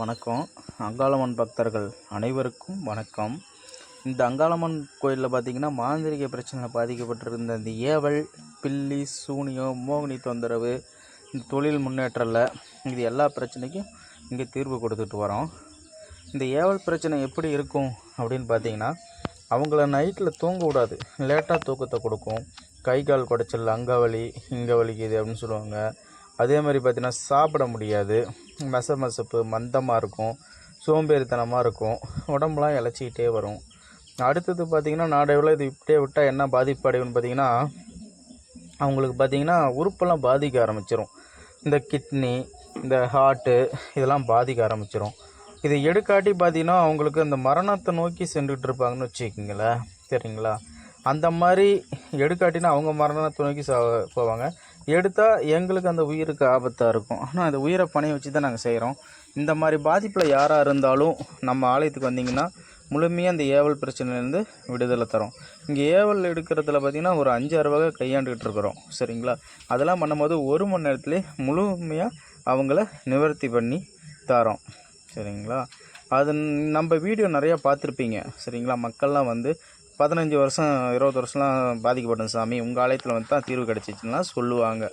வணக்கம். அங்காளம்மன் பக்தர்கள் அனைவருக்கும் வணக்கம். இந்த அங்காளம்மன் கோயிலில் பார்த்தீங்கன்னா மாந்திரிக பிரச்சனையில் பாதிக்கப்பட்டிருந்த இந்த ஏவல் பில்லி சூனியம் மோகினி தொந்தரவு இந்த தொழில் முன்னேற்றல இது எல்லா பிரச்சனைக்கும் இங்கே தீர்வு கொடுத்துட்டு வரோம். இந்த ஏவல் பிரச்சனை எப்படி இருக்கும் அப்படின்னு பார்த்தீங்கன்னா அவங்கள நைட்டில் தூங்க விடாது. லேட்டாக தூக்கத்தை கொடுக்கும். கை கால் குடைச்சல் அங்கே வலி இங்கே வலிக்குது அப்படின்னு சொல்லுவாங்க. அதே மாதிரி பார்த்தீங்கன்னா சாப்பிட முடியாது. மச மசப்பு மந்தமாக இருக்கும் சோம்பேறித்தனமாக இருக்கும் உடம்புலாம் இழைச்சிக்கிட்டே வரும். அடுத்தது பார்த்திங்கன்னா நாடைவில் இது இப்படியே விட்டால் என்ன பாதிப்பு அடைவுன்னு பார்த்தீங்கன்னா அவங்களுக்கு பார்த்தீங்கன்னா உறுப்பெல்லாம் பாதிக்க ஆரம்பிச்சிடும் இந்த கிட்னி இந்த ஹார்ட்டு இதெல்லாம் பாதிக்க ஆரம்பிச்சிடும் இதை எடுக்காட்டி பார்த்தீங்கன்னா அவங்களுக்கு அந்த மரணத்தை நோக்கி சென்றுட்டு இருப்பாங்கன்னு வச்சுக்கோங்களேன். சரிங்களா? அந்த மாதிரி எடுக்காட்டினா அவங்க மரணத்தை நோக்கி சா போவாங்க. எடுத்தால் எங்களுக்கு அந்த உயிருக்கு ஆபத்தாக இருக்கும். ஆனால் அந்த உயிரை பணைய வச்சு தான் நாங்கள் செய்கிறோம் இந்த மாதிரி பாதிப்பில் யாராக இருந்தாலும் நம்ம ஆலயத்துக்கு வந்தீங்கன்னா முழுமையாக அந்த ஏவல் பிரச்சனையிலேருந்து விடுதலை தரோம். இங்கே ஏவல் எடுக்கிறதுல பார்த்திங்கன்னா ஒரு அஞ்சாறு வகை கையாண்டுக்கிட்டு இருக்கிறோம். சரிங்களா? அதெல்லாம் பண்ணும்போது ஒரு மணி நேரத்துலேயே முழுமையாக அவங்கள நிவர்த்தி பண்ணி தரோம். சரிங்களா? அது நம்ம வீடியோ நிறையா பார்த்துருப்பீங்க. சரிங்களா? மக்கள்லாம் வந்து பதினஞ்சு வருஷம் இருபது வருஷம்லாம் பாதிக்கப்பட்டேன் சாமி. உங்கள் ஆலயத்தில் வந்து தான் தீர்வு கிடச்சிச்சின்லாம் சொல்லுவாங்க.